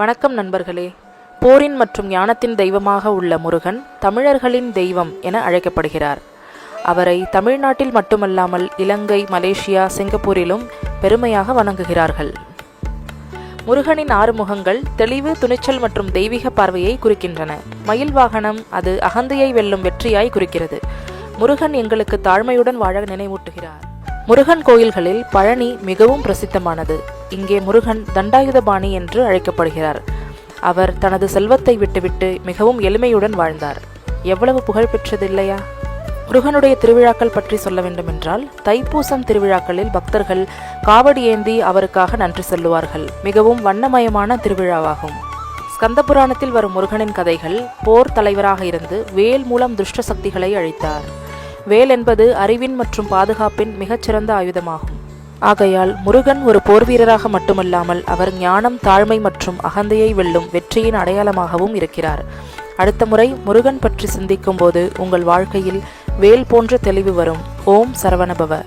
வணக்கம் நண்பர்களே. போரின் மற்றும் ஞானத்தின் தெய்வமாக உள்ள முருகன் தமிழர்களின் தெய்வம் என அழைக்கப்படுகிறார். அவரை தமிழ்நாட்டில் மட்டுமல்லாமல் இலங்கை மலேசியா சிங்கப்பூரிலும் பெருமையாக வணங்குகிறார்கள். முருகனின் ஆறு முகங்கள் தெளிவு துணிச்சல் மற்றும் தெய்வீக பார்வையை குறிக்கின்றன. மயில் வாகனம் அது அகந்தையை வெல்லும் வெற்றியாய் குறிக்கிறது. முருகன் எங்களுக்கு தாழ்மையுடன் வாழ நினைவூட்டுகிறார். முருகன் கோயில்களில் பழனி மிகவும் பிரசித்தமானது. இங்கே முருகன் தண்டாயுதபாணி என்று அழைக்கப்படுகிறார். அவர் தனது செல்வத்தை விட்டுவிட்டு மிகவும் எளிமையுடன் வாழ்ந்தார். எவ்வளவு புகழ் பெற்றது இல்லையா முருகனுடைய திருவிழாக்கள் பற்றி சொல்ல வேண்டுமென்றால் தைப்பூசம் திருவிழாக்களில் பக்தர்கள் காவடி ஏந்தி அவருக்காக நன்றி செல்லுவார்கள். மிகவும் வண்ணமயமான திருவிழாவாகும். ஸ்கந்த புராணத்தில் வரும் முருகனின் கதைகள் போர் தலைவராக இருந்து வேல் மூலம் துஷ்ட சக்திகளை அழித்தார். வேல் என்பது அறிவின் மற்றும் பாதுகாப்பின் மிகச்சிறந்த ஆயுதமாகும். ஆகையால் முருகன் ஒரு போர் வீரராக மட்டுமல்லாமல் அவர் ஞானம் தாழ்மை மற்றும் அகந்தையை வெல்லும் வெற்றியின் அடையாளமாகவும் இருக்கிறார். அடுத்த முறை முருகன் பற்றி சிந்திக்கும் போது உங்கள் வாழ்க்கையில் வேல் போன்ற தெளிவு வரும். ஓம் சரவணபவ.